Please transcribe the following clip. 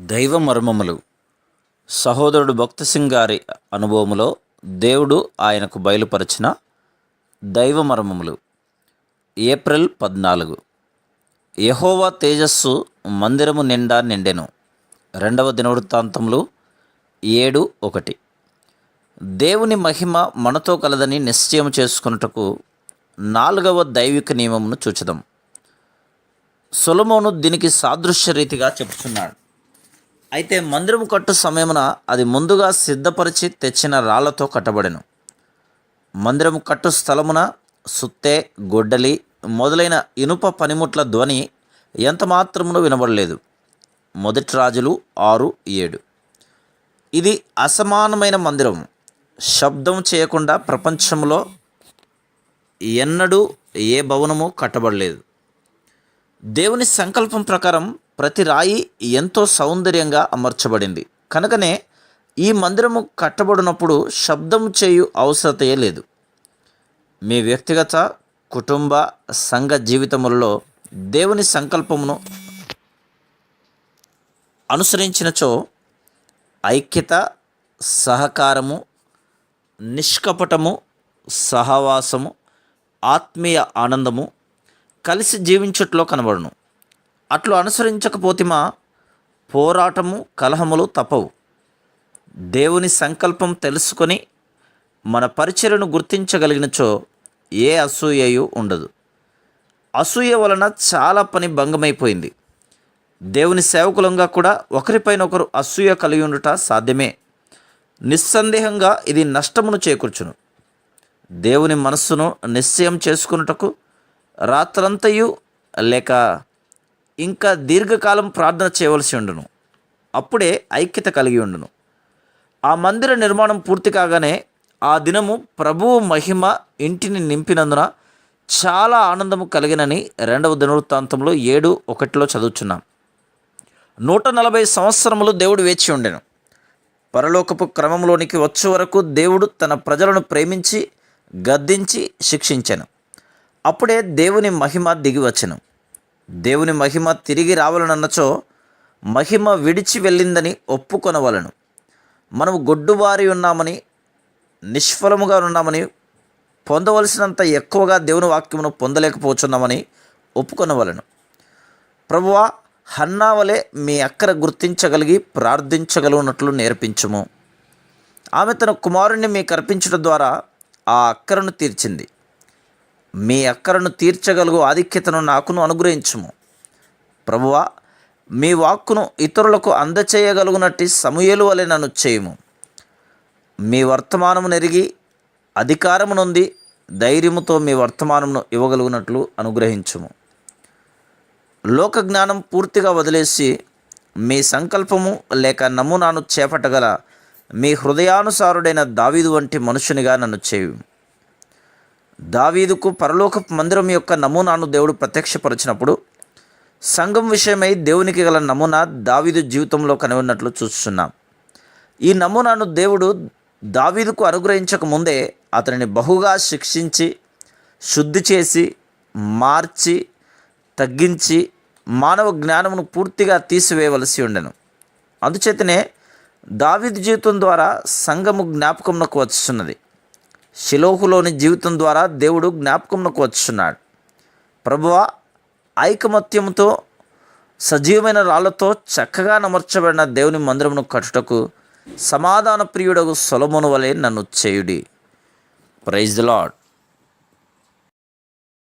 దైవ మర్మములు. సహోదరుడు భక్త సింగ్ గారి అనుభవములో దేవుడు ఆయనకు బయలుపరిచిన దైవ మర్మములు. ఏప్రిల్ పద్నాలుగు. యహోవా తేజస్సు మందిరము నిండా నిండెను. రెండవ దినవృత్తాంతములు ఏడు ఒకటి. దేవుని మహిమ మనతో కలదని నిశ్చయం చేసుకున్నటకు నాలుగవ దైవిక నియమమును చూచదాం. సొలమోను దీనికి సాదృశ్య రీతిగా చెప్తున్నాడు అయితే మందిరము కట్టు సమయమున అది ముందుగా సిద్ధపరిచి తెచ్చిన రాళ్ళతో కట్టబడెను. మందిరము కట్టు స్థలమున సుత్తే గొడ్డలి మొదలైన ఇనుప పనిముట్ల ధ్వని ఎంత మాత్రమును వినబడలేదు. మొదటి రాజులు ఆరు ఏడు. ఇది అసమానమైన మందిరం శబ్దం చేయకుండా ప్రపంచంలో ఎన్నడూ ఏ భవనము కట్టబడలేదు. దేవుని సంకల్పం ప్రకారం ప్రతి రాయి ఎంతో సౌందర్యంగా అమర్చబడింది. కనుకనే ఈ మందిరము కట్టబడినప్పుడు శబ్దం చేయు అవసరతయే లేదు. మీ వ్యక్తిగత కుటుంబ సంఘ జీవితములలో దేవుని సంకల్పమును అనుసరించినచో ఐక్యత సహకారము నిష్కపటము సహవాసము ఆత్మీయ ఆనందము కలిసి జీవించుట్లో కనబడును. అట్లు అనుసరించకపోతిమా? పోరాటము కలహములు తప్పవు. దేవుని సంకల్పం తెలుసుకొని మన పరిచయను గుర్తించగలిగినచో ఏ అసూయయు ఉండదు. అసూయ వలన చాలా పని భంగమైపోయింది. దేవుని సేవకులంగా కూడా ఒకరిపైన ఒకరు అసూయ కలిగి ఉండుట సాధ్యమే. నిస్సందేహంగా ఇది నష్టమును చేకూర్చును. దేవుని మనస్సును నిశ్చయం చేసుకున్నటకు రాత్రంతయు లేక ఇంకా దీర్ఘకాలం ప్రార్థన చేయవలసి ఉండును. అప్పుడే ఐక్యత కలిగి ఉండును. ఆ మందిర నిర్మాణం పూర్తి కాగానే ఆ దినము ప్రభువు మహిమ ఇంటిని నింపినందున చాలా ఆనందము కలిగినని రెండవ దినవృత్తాంతంలో ఏడు ఒకటిలో చదువుచున్నాం. నూట నలభై సంవత్సరములు దేవుడు వేచి ఉండెను. పరలోకపు క్రమంలోనికి వచ్చే వరకు దేవుడు తన ప్రజలను ప్రేమించి గద్దించి శిక్షించాను. అప్పుడే దేవుని మహిమ దిగివచ్చెను దేవుని మహిమ తిరిగి రావాలనన్నచో మహిమ విడిచి వెళ్ళిందని ఒప్పుకొనవలను. మనము గొడ్డువారి ఉన్నామని నిష్ఫలముగా ఉన్నామని పొందవలసినంత ఎక్కువగా దేవుని వాక్యమును పొందలేకపోతున్నామని ఒప్పుకొనవలను. ప్రభువా హన్నావలే మీ అక్కర గుర్తించగలిగి ప్రార్థించగలుగునట్లు నేర్పించుము. ఆమె తన కుమారుణ్ణి మీకు అర్పించడం ద్వారా ఆ అక్కరను తీర్చింది. మీ అక్కరను తీర్చగలుగు ఆధిక్యతను నాకును అనుగ్రహించుము. ప్రభువా మీ వాక్కును ఇతరులకు అందచేయగలుగునట్టి సమయలు వలె నన్ను చేయము. మీ వర్తమానము నెరిగి అధికారము నుండి ధైర్యముతో మీ వర్తమానమును ఇవ్వగలుగునట్లు అనుగ్రహించుము. లోక జ్ఞానం పూర్తిగా వదిలేసి మీ సంకల్పము లేక నమూనాను చేపట్టగల మీ హృదయానుసారుడైన దావీదు వంటి మనుషునిగా నన్ను చేయము. దావీదుకు పరలోక మందిరం యొక్క నమూనాను దేవుడు ప్రత్యక్షపరిచినప్పుడు సంఘం విషయమై దేవునికి గల నమూనా దావీదు జీవితంలో కనుగొన్నట్లు చూస్తున్నాం. ఈ నమూనాను దేవుడు దావీదుకు అనుగ్రహించక ముందే అతనిని బహుగా శిక్షించి శుద్ధి చేసి మార్చి తగ్గించి మానవ జ్ఞానమును పూర్తిగా తీసివేయవలసి ఉండెను. అందుచేతనే దావీదు జీవితం ద్వారా సంఘము జ్ఞాపకంలోకి వస్తున్నది శిలోహులోని జీవితం ద్వారా దేవుడు జ్ఞాపకంలోకి వచ్చున్నాడు. ప్రభువ ఐకమత్యంతో సజీవమైన రాళ్ళతో చక్కగా నమర్చబడిన దేవుని మందిరమును కట్టుటకు సమాధాన ప్రియుడకు సొలమును వలె నన్ను చేయుడి. Praise lord